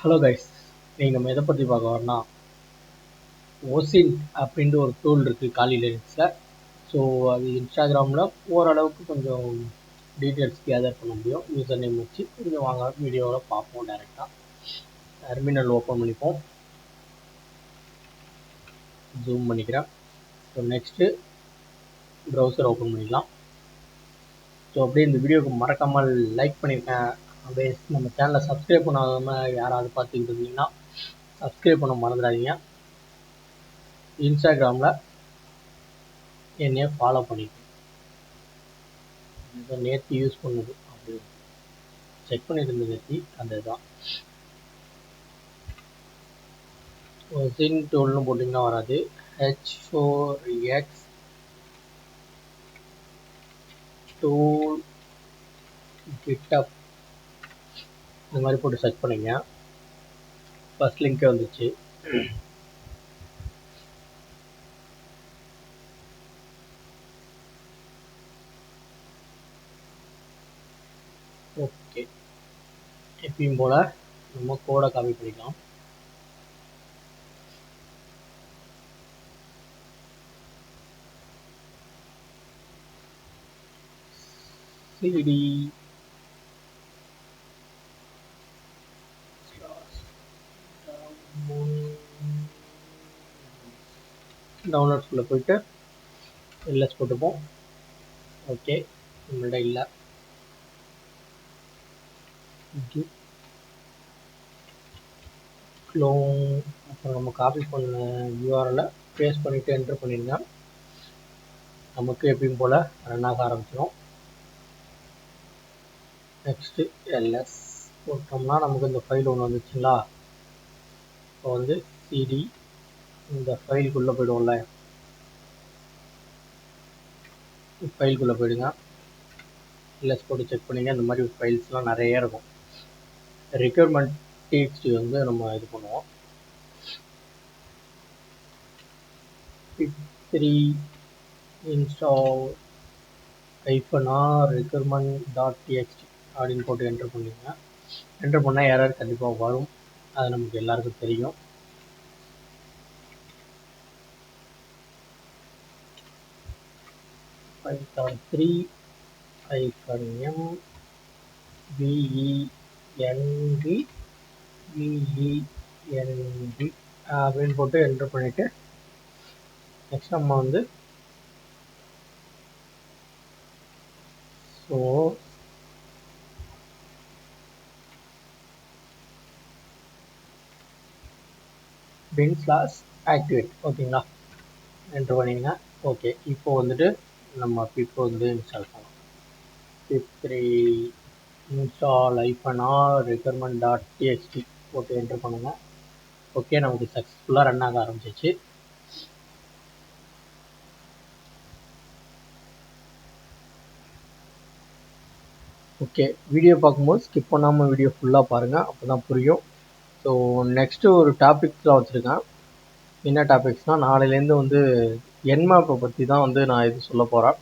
Hello guys நீங்கள் நம்ம எதை பற்றி பார்க்க வரோம்னா ஓசின் அப்படின்ட்டு ஒரு டூல் இருக்குது காலி லிரிக்ஸில் ஸோ அது இன்ஸ்டாகிராமில் ஓரளவுக்கு கொஞ்சம் டீட்டெயில்ஸ் கேதர் பண்ண முடியும். யூசர் நேம் வச்சு கொஞ்சம் வாங்க வீடியோவில் பார்ப்போம் டேரெக்டாக டெர்மினல் ஓப்பன் பண்ணிப்போம். ஜூம் பண்ணிக்கிறேன். ஸோ நெக்ஸ்ட்டு ப்ரௌசர் ஓப்பன் பண்ணிக்கலாம் ஸோ அப்படியே இந்த வீடியோவுக்கு மறக்காமல் லைக் பண்ணியிருக்கேன் அப்படியே நம்ம சேனலை சப்ஸ்கிரைப் பண்ணாமல் யாராவது பார்த்துக்கிட்டு இருந்தீங்கன்னா சப்ஸ்கிரைப் பண்ண மறந்துடாதீங்க. இன்ஸ்டாகிராமில் என்னையை ஃபாலோ பண்ணிட்டு நேற்று யூஸ் பண்ணுது. அப்படி செக் பண்ணிட்டு இருந்தது நேற்று அந்த இதுதான் சின் டூல்னு போட்டிங்கன்னா வராது. ஹெச் ஃபோர் எக்ஸ் டூல் கிட்டப் இந்த மாதிரி போட்டு சர்ச் பண்ணிங்க. ஃபஸ்ட் லிங்க்கே வந்துச்சு. ஓகே எப்பயும் போல் நம்ம கோடை காப்பி பண்ணிக்கலாம். சிடி டவுன்லோட்ஸ்குள்ளே போயிட்டு எல்எஸ் போட்டுப்போம். ஓகே நம்மள்ட இல்லை. க்ளோன் அப்புறம் நம்ம காப்பி பண்ண யூஆரில் பேஸ்ட் பண்ணிவிட்டு என்டர் பண்ணிடுங்க நமக்கு எப்பயும் போல் ரன் ஆக ஆரம்பிச்சிடும் நெக்ஸ்ட்டு எல்எஸ் போட்டோம்னா நமக்கு இந்த ஃபைல் ஒன்று வந்துச்சுங்களா? இப்போ வந்து சிடி இந்த ஃபைலுக்குள்ளே போய்டுவோம்ல. ஃபைலுக்குள்ளே போயிடுங்க. எல்எஸ் போட்டு செக் பண்ணிங்க இந்த மாதிரி ஃபைல்ஸ்லாம் நிறைய இருக்கும். ரெக்யூர்மெண்ட் டிஎக்ஸ்டி வந்து நம்ம இது பண்ணுவோம். த்ரீ இன்ஸ்டால் ஐஃபனா ரெக்யூர்மெண்ட் டாட் டிஎக்ஸ்டி அப்படின்னு போட்டு என்ட்ரு பண்ணிங்க. என்டர் பண்ணால் யாராவது கண்டிப்பாக வரும். அது நமக்கு எல்லாருக்கும் தெரியும். Python 3 hyphen M VENV VENV அப்படின்னு போட்டு என்டர் பண்ணிட்டு நெக்ஸ்ட் நம்ம வந்து ஸோ பின் ஃப்ளாஸ் ஆக்டிவேட் ஓகேங்களா என்டர் பண்ணிங்கன்னா ஓகே இப்போ வந்துட்டு நம்ம பிப் வந்து இன்ஸ்டால் பண்ணோம் பிப் த்ரீ இன்ஸ்டால் ஐஃபனா ரெக்யர்மெண்ட் டாட் டிஎக்ஸ்டி போட்டு என்டர் பண்ணுங்கள் ஓகே நமக்கு சக்ஸஸ்ஃபுல்லாக ரன் ஆக ஆரம்பிச்சிச்சு. ஓகே வீடியோ பார்க்கும்போது ஸ்கிப் பண்ணாமல் வீடியோ ஃபுல்லாக பாருங்கள் அப்போ தான் புரியும். ஸோ நெக்ஸ்ட்டு ஒரு டாபிக்ஸ்லாம் வச்சுருக்கேன். என்ன டாபிக்ஸ்னால் நாளையிலேருந்து வந்து என்மாப்பை பற்றி தான் வந்து நான் இது சொல்ல போகிறேன்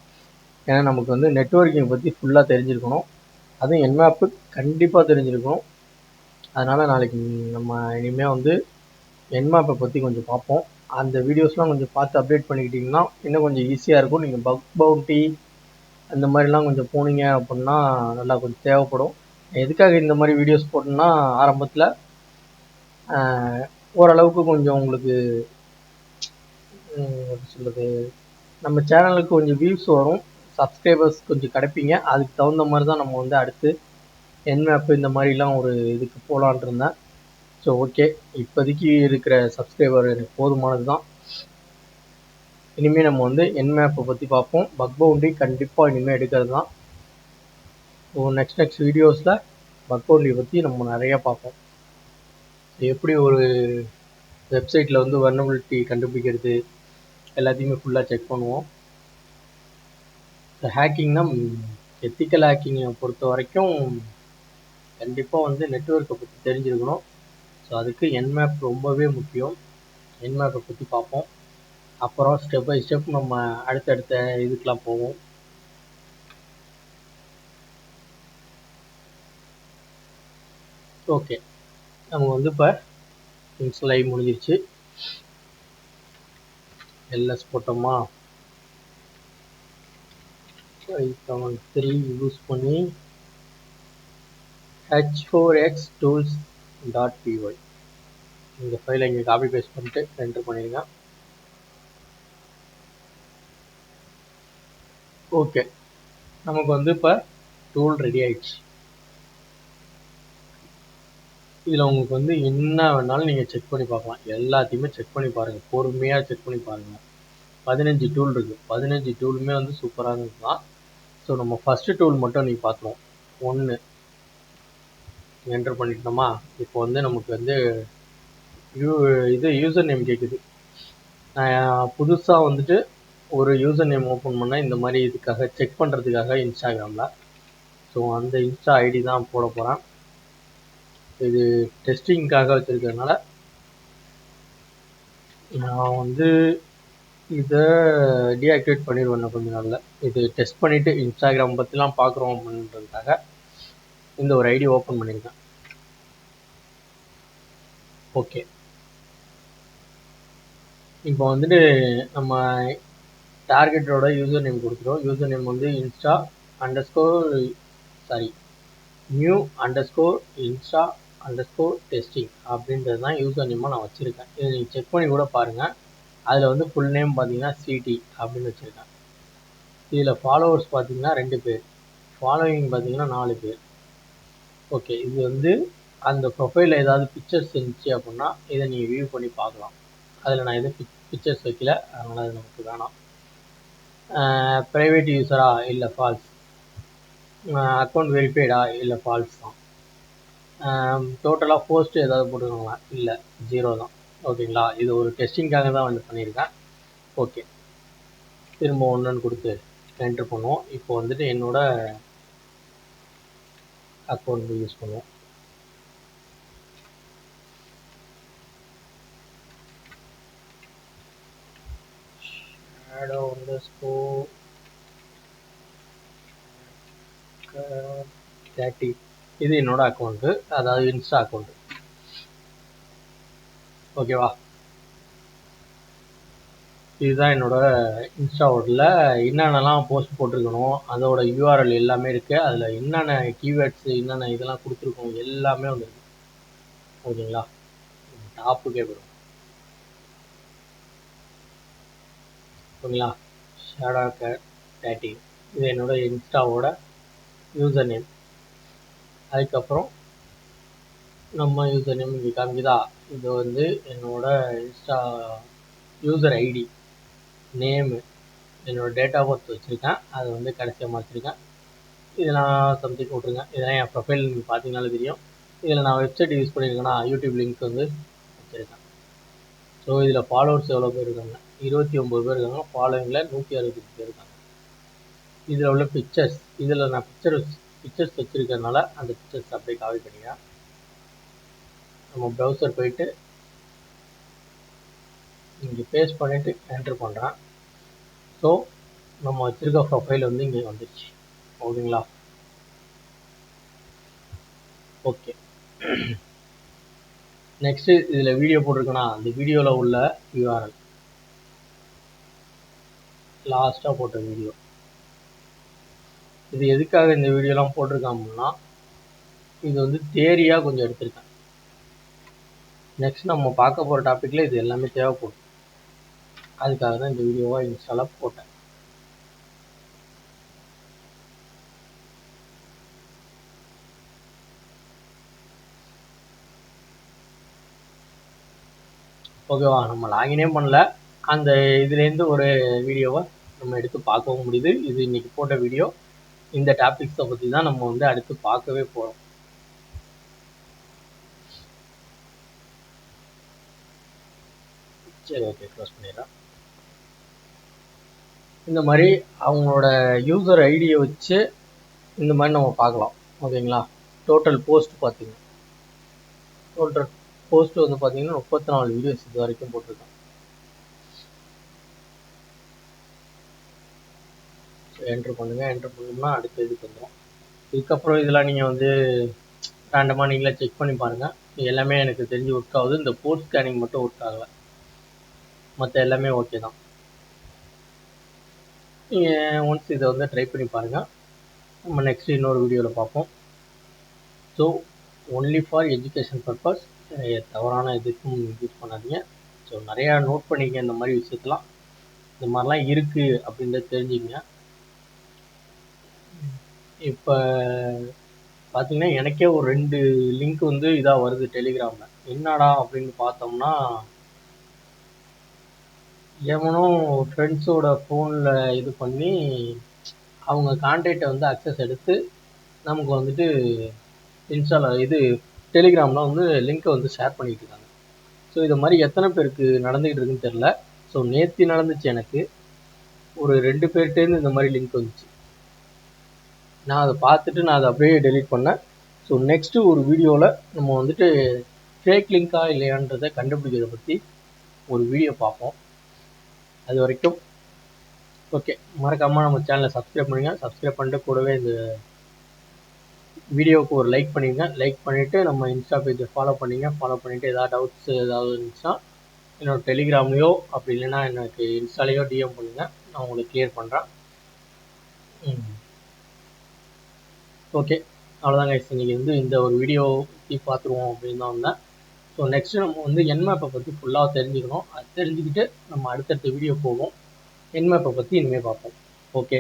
ஏன்னா நமக்கு வந்து நெட்ஒர்க்கிங் பற்றி ஃபுல்லாக தெரிஞ்சிருக்கணும். அதுவும் என்மாப்பு கண்டிப்பாக தெரிஞ்சிருக்கணும். அதனால் நாளைக்கு நம்ம இனிமேல் வந்து என்மாப்பை பற்றி கொஞ்சம் பார்ப்போம். அந்த வீடியோஸ்லாம் கொஞ்சம் பார்த்து அப்டேட் பண்ணிக்கிட்டிங்கன்னா இன்னும் கொஞ்சம் ஈஸியாக இருக்கும். நீங்கள் பக் பவுண்டி அந்த மாதிரிலாம் கொஞ்சம் போனீங்க அப்படின்னா நல்லா கொஞ்சம் தேவைப்படும். எதுக்காக இந்த மாதிரி வீடியோஸ் போட்டோம்னா ஆரம்பத்தில் ஓரளவுக்கு கொஞ்சம் உங்களுக்கு எப்படி சொல்கிறது நம்ம சேனலுக்கு கொஞ்சம் வியூஸ் வரும். சப்ஸ்கிரைபர்ஸ் கொஞ்சம் கிடைப்பீங்க. அதுக்கு தகுந்த மாதிரி தான் நம்ம வந்து அடுத்து என்மேப்பு இந்த மாதிரிலாம் ஒரு இதுக்கு போகலான் இருந்தேன். ஸோ ஓகே இப்போதைக்கு இருக்கிற சப்ஸ்கிரைபர் எனக்கு போதுமானது தான். இனிமேல் நம்ம வந்து என்மேப்பை பற்றி பார்ப்போம். பக் பவுண்டி கண்டிப்பாக இனிமேல் எடுக்கிறது தான். ஸோ நெக்ஸ்ட் நெக்ஸ்ட் வீடியோஸில் பக் பவுண்டி பற்றி நம்ம நிறையா பார்ப்போம். எப்படி ஒரு வெப்சைட்டில் வந்து வர்னபிலிட்டி கண்டுபிடிக்கிறது எல்லாத்தையுமே ஃபுல்லாக செக் பண்ணுவோம். ஹேக்கிங்னா எத்திக்கல் ஹேக்கிங்கை பொறுத்த வரைக்கும் கண்டிப்பாக வந்து நெட்ஒர்க்கை பற்றி தெரிஞ்சிருக்கணும். ஸோ அதுக்கு என்மேப் ரொம்பவே முக்கியம். என்மேப்பை பற்றி பார்ப்போம். அப்புறம் ஸ்டெப் பை ஸ்டெப் நம்ம அடுத்தடுத்த இதுக்கெலாம் போவோம். ஓகே நம்ம வந்து இப்போ இன்ஸ்டால் ஆகி முடிஞ்சிருச்சு. எல்எஸ் போட்டோமா? ஃபைவ் செவன் த்ரீ யூஸ் பண்ணி H four X tools dot PY இந்த ஃபைலை இங்கே காப்பி பேஸ்ட் பண்ணிட்டு என்டர் பண்ணிடுங்க ஓகே நமக்கு வந்து இப்போ டூல் ரெடி ஆயிடுச்சு. இதில் உங்களுக்கு வந்து என்ன வேணாலும் நீங்கள் செக் பண்ணி பார்க்கலாம். எல்லாத்தையுமே செக் பண்ணி பாருங்கள் பொறுமையாக செக் பண்ணி பாருங்கள் பதினஞ்சு டூல் இருக்குது பதினஞ்சு டூலுமே வந்து சூப்பராக தான் ஸோ நம்ம ஃபஸ்ட்டு டூல் மட்டும் நீங்கள் பார்த்துருவோம். ஒன்று என்டர் பண்ணிட்டோமா? இப்போ வந்து நமக்கு வந்து யூ இது யூசர் நேம் கேட்குது நான் புதுசாக வந்துட்டு ஒரு யூசர் நேம் ஓப்பன் பண்ணால் இந்த மாதிரி இதுக்காக செக் பண்ணுறதுக்காக இன்ஸ்டாகிராமில் ஸோ அந்த இன்ஸ்டா ஐடி தான் போட போகிறேன் இது டெஸ்டிங்காக வச்சுருக்கிறதுனால நான் வந்து இதை டீஆக்டிவேட் பண்ணிடுவேன் கொஞ்ச நாளில். இது டெஸ்ட் பண்ணிவிட்டு இன்ஸ்டாகிராம் பற்றிலாம் பார்க்குறோம் அப்படின்றதுக்காக இந்த ஒரு ஐடி ஓப்பன் பண்ணியிருக்கேன் ஓகே இப்போ வந்துட்டு நம்ம டார்கெட்டோட யூசர் நேம் கொடுத்துருவோம் யூசர் நேம் வந்து insta underscore sorry new underscore insta underscore testing அப்படின்றது தான் யூசர் நேமாக நான் வச்சுருக்கேன். இதை நீங்கள் செக் பண்ணி கூட பாருங்கள் அதில் வந்து ஃபுல் நேம் பார்த்தீங்கன்னா சிடி அப்படின்னு வச்சுருக்கேன் இதில் ஃபாலோவர்ஸ் பார்த்தீங்கன்னா ரெண்டு பேர். ஃபாலோவிங் பார்த்தீங்கன்னா நாலு பேர். ஓகே இது வந்து அந்த ப்ரொஃபைலில் ஏதாவது பிக்சர்ஸ் இருந்துச்சு அப்படின்னா இதை நீங்கள் வியூ பண்ணி பார்க்கலாம். அதில் நான் எதுவும் பிக்சர்ஸ் வைக்கல. அதனால் அது நமக்கு வேணாம். ப்ரைவேட் யூஸரா இல்லை ஃபால்ஸ் அக்கௌண்ட் வெரிஃபைடா இல்லை ஃபால்ஸ் தான். டோட்டலாக போஸ்ட் ஏதாவது போட்டுக்கோங்களா? இல்லை ஜீரோ தான். ஓகேங்களா இது ஒரு டெஸ்டிங்காக தான் வந்து பண்ணியிருக்கேன். ஓகே திரும்ப ஒன்றுன்னு கொடுத்து என்ட்ரு பண்ணுவோம். இப்போ வந்துட்டு என்னோட அக்கௌண்ட் யூஸ் பண்ணுவோம். Shadow underscore தேர்ட்டி இது என்னோட அக்கௌண்ட்டு அதாவது இன்ஸ்டா அக்கௌண்ட்டு ஓகேவா இதுதான் என்னோட இன்ஸ்டாவோட என்னென்னலாம் போஸ்ட் போட்டிருக்கணும் அதோட யூஆர்எல் எல்லாமே இருக்குது அதில் என்னென்ன கீவேர்ட்ஸ் என்னென்ன இதெல்லாம் கொடுத்துருக்கோம் எல்லாமே வந்துருக்கு. ஓகேங்களா? டாப்புக்கே போயிடும். ஓகேங்களா? ஷேடா தேர்ட்டி இது என்னோட இன்ஸ்டாவோட யூசர் நேம் அதுக்கப்புறம் நம்ம யூசர் நேம் இங்கே காமிக்குதா? இது வந்து என்னோட இன்ஸ்டா யூசர் ஐடி நேமு என்னோட டேட் ஆஃப் பர்த் வச்சுருக்கேன். அதை வந்து கடைசியாக மாற்றிருக்கேன் இதெல்லாம் சம்திங் விட்ருங்க இதெல்லாம் என் ப்ரொஃபைல் நீங்கள் பார்த்தீங்கனாலே தெரியும். இதில் நான் வெப்சைட் யூஸ் பண்ணியிருக்கேன்னா யூடியூப் லிங்க் வந்து வச்சுருக்கேன். ஸோ இதில் ஃபாலோவர்ஸ் எவ்வளோ பேர் இருக்காங்க? இருபத்தி ஒம்பது பேர் இருக்காங்க. ஃபாலோவிங்கில் நூற்றி அறுபத்தஞ்சு பேர் இருக்காங்க. இதில் உள்ள பிக்சர்ஸ் இதில் நான் பிக்சர்ஸ் பிக்சர்ஸ் வச்சுருக்கிறதுனால அந்த பிக்சர்ஸ் அப்படியே காவி பண்ணிக்கலாம் நம்ம ப்ரௌசர் போயிட்டு இங்கே பேஸ்ட் பண்ணிவிட்டு என்ட்ரு பண்ணுறேன் ஸோ நம்ம வச்சுருக்க ப்ரொஃபைல் வந்து இங்கே வந்துடுச்சு ஓகேங்களா ஓகே நெக்ஸ்ட்டு இதில் வீடியோ போட்டிருக்கேனா? அந்த வீடியோவில் உள்ள யூஆர்எல் லாஸ்ட்டாக போட்ட வீடியோ இது எதுக்காக இந்த வீடியோலாம் போட்டிருக்கேன் இது வந்து தேரியாக கொஞ்சம் எடுத்திருக்கேன். நெக்ஸ்ட் நம்ம பார்க்க போகிற டாப்பிக்கில் இது எல்லாமே தேவைப்படும். அதுக்காக தான் இந்த வீடியோவாக இன்ஸ்டாலாக போட்டேன். ஓகேவா நம்ம லாகினே பண்ணல. அந்த இதுலேருந்து ஒரு வீடியோவை நம்ம எடுத்து பார்க்கவும் முடியுது. இது இன்னைக்கு போட்ட வீடியோ. இந்த டாபிக்ஸை பற்றி தான் நம்ம வந்து அடுத்து பார்க்கவே போகிறோம் சரி ஓகே க்ளோஸ் பண்ணிடலாம். இந்த மாதிரி அவங்களோட யூசர் ஐடியை வச்சு இந்த மாதிரி நம்ம பார்க்கலாம். ஓகேங்களா? டோட்டல் போஸ்ட் பார்த்தீங்கன்னா. டோட்டல் போஸ்ட் வந்து பார்த்தீங்கன்னா முப்பத்தி நாலு வீடியோஸ் இது வரைக்கும் போட்டிருக்கேன் என்ட்ரு பண்ணுங்கள் என்ட்ரு பண்ணோம்னா அடுத்த இதுக்கு வந்துடும் இதுக்கப்புறம் இதெல்லாம் நீங்கள் வந்து ரேண்டமாக நீங்களே செக் பண்ணி பாருங்கள் எல்லாமே எனக்கு தெரிஞ்சு ஒர்க் ஆகுது. இந்த போர்ட் ஸ்கேனிங் மட்டும் ஒர்க் ஆகலை. மற்ற எல்லாமே ஓகே தான். நீங்கள் ஒன்ஸ் இதை வந்து ட்ரை பண்ணி பாருங்கள் நம்ம நெக்ஸ்ட் இன்னொரு வீடியோவில் பார்ப்போம். So only for education purpose தவறான இதுக்கும் யூஸ் பண்ணாதீங்க. ஸோ நிறையா நோட் பண்ணிக்க இந்த மாதிரி விஷயத்தெலாம் இந்த மாதிரிலாம் இருக்குது அப்படின்றத தெரிஞ்சுக்கங்க. இப்போ பார்த்தீங்கன்னா எனக்கே ஒரு ரெண்டு லிங்க் வந்து இதாக வருது டெலிகிராமில் என்னடா அப்படின்னு பார்த்தோம்னா எவனோ ஃப்ரெண்ட்ஸோட ஃபோனில் இது பண்ணி அவங்க கான்டாக்டை வந்து அக்சஸ் எடுத்து நமக்கு வந்துட்டு இன்ஸ்டால இது டெலிகிராமில் வந்து லிங்க்கை வந்து ஷேர் பண்ணிகிட்டு இருக்காங்க. ஸோ இது மாதிரி எத்தனை பேருக்கு நடந்துக்கிட்டு இருக்குன்னு தெரில ஸோ நேற்று நடந்துச்சு எனக்கு. ஒரு ரெண்டு பேர்கிட்டேருந்து இந்த மாதிரி லிங்க் வந்துச்சு. நான் அதை பார்த்துட்டு நான் அதை அப்படியே டெலீட் பண்ணேன். ஸோ நெக்ஸ்ட்டு ஒரு வீடியோவில் நம்ம வந்துட்டு ஃபேக் லிங்க்கா இல்லையான்றதை கண்டுபிடிக்கிறத பற்றி ஒரு வீடியோ பார்ப்போம். அது வரைக்கும் ஓகே மறக்காமல் நம்ம சேனலை சப்ஸ்கிரைப் பண்ணுங்கள் சப்ஸ்கிரைப் பண்ணிட்டு கூடவே இந்த வீடியோவுக்கு ஒரு லைக் பண்ணிடுங்க. லைக் பண்ணிவிட்டு நம்ம இன்ஸ்டா பேஜை ஃபாலோ பண்ணிங்க. ஃபாலோ பண்ணிவிட்டு ஏதாவது டவுட்ஸ் ஏதாவது இருந்துச்சுன்னா என்னோட டெலிகிராம்லேயோ அப்படி இல்லைன்னா எனக்கு இன்ஸ்டாலேயோ டிஎம் பண்ணுங்கள் நான் உங்களுக்கு கிளியர் பண்ணுறேன் ம். ஓகே அவ்வளோதாங்க guys. இன்றைக்கி வந்து இந்த ஒரு வீடியோ பற்றி பார்த்துருவோம் அப்படின்னு தான் வந்தேன் ஸோ நெக்ஸ்ட்டு நம்ம வந்து என்மேப்பை பற்றி ஃபுல்லாக தெரிஞ்சுக்கணும். அது தெரிஞ்சுக்கிட்டு நம்ம அடுத்தடுத்த வீடியோ போவோம். என்மேப்பை பற்றி இனிமேல் பார்ப்போம். ஓகே